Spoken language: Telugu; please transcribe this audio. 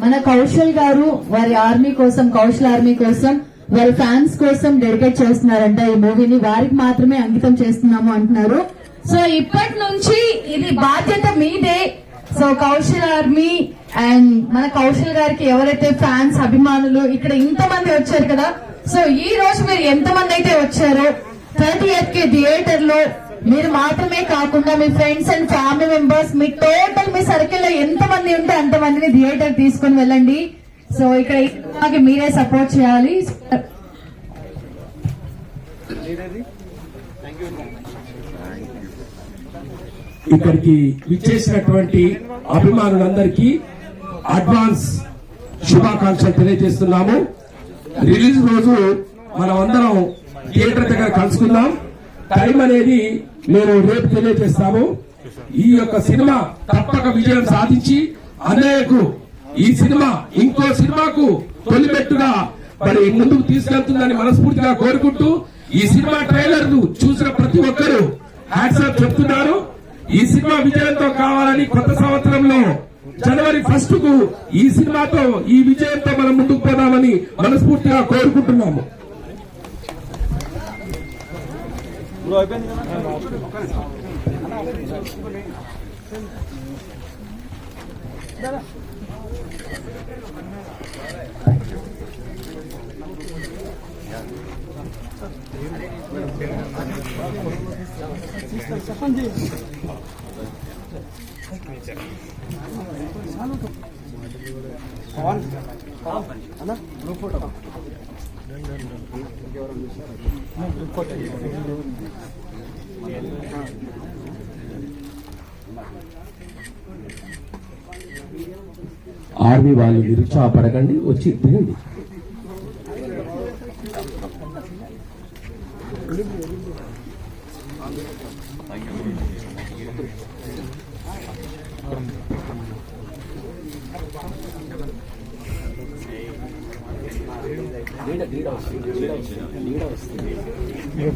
మన కౌశల్ గారు వారి ఆర్మీ కోసం కౌశల్ ఆర్మీ కోసం వారి ఫ్యాన్స్ కోసం డెడికేట్ చేస్తున్నారంట ఈ మూవీని. వారికి మాత్రమే అంకితం చేస్తున్నాము అంటున్నారు. సో ఇప్పటి నుంచి ఇది బాధ్యత మీదే. సో కౌశల్ ఆర్మీ అండ్ మన కౌశల్ గారికి ఎవరైతే ఫ్యాన్స్ అభిమానులు ఇక్కడ ఇంతమంది వచ్చారు కదా. సో ఈ రోజు మీరు ఎంతమంది అయితే వచ్చారో థర్టీ ఎయిత్ కే థియేటర్లో మీరు మాత్రమే కాకుండా మీ ఫ్రెండ్స్ అండ్ ఫ్యామిలీ మెంబర్స్ మీ టోటల్ మీ సర్కిల్లో ఎంత మంది ఉంటే అంత మందిని థియేటర్ తీసుకుని వెళ్ళండి. సో ఇక్కడ మీరే సపోర్ట్ చేయాలి. ఇక్కడికి విచ్చేసినటువంటి అభిమానులందరికీ అడ్వాన్స్ శుభాకాంక్షలు తెలియజేస్తున్నాము. రిలీజ్ రోజు మనం అందరం థియేటర్ దగ్గర కలుసుకుందాం. టైం అనేది మేము రేపు తెలియజేస్తాము. ఈ యొక్క సినిమా తప్పక విజయం సాధించి అన్నయ్యకు ఈ సినిమా ఇంకో సినిమాకు తొలిమెట్టుగా మరి ముందుకు తీసుకెళ్తుందని మనస్ఫూర్తిగా కోరుకుంటూ ఈ సినిమా ట్రైలర్ను చూసిన ప్రతి ఒక్కరూ హ్యాట్సాప్ చెప్తున్నారు. ఈ సినిమా విజయంతో కావాలని కొత్త సంవత్సరంలో జనవరి ఫస్ట్కు ఈ సినిమాతో ఈ విజయంతో మనం ముందుకు పోదామని మనస్ఫూర్తిగా కోరుకుంటున్నాము. ఇప్పుడు అయిపోయింది కదా చెప్పండి పవన్ పవన్ అన్న గ్రూప్ ఫోటో ఆర్మీ వాళ్ళు నిరుత్సాహపడకండి వచ్చి తినండి నీడ నీడ వస్తుంది నీడ వస్తుంది.